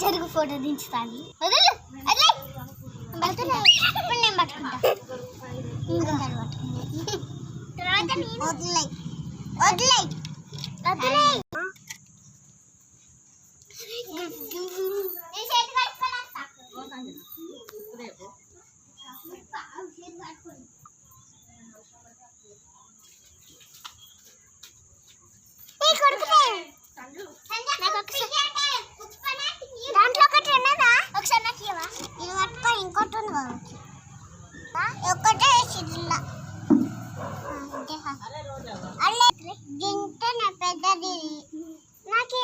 జరుగు ఫోటో దించుతాను వదిలే. అట్లా పడుతున్నా పట్టుకుంటా కావచ్చు ఒకటే వేసిద్దిలా గింత నా పెద్దది. నాకు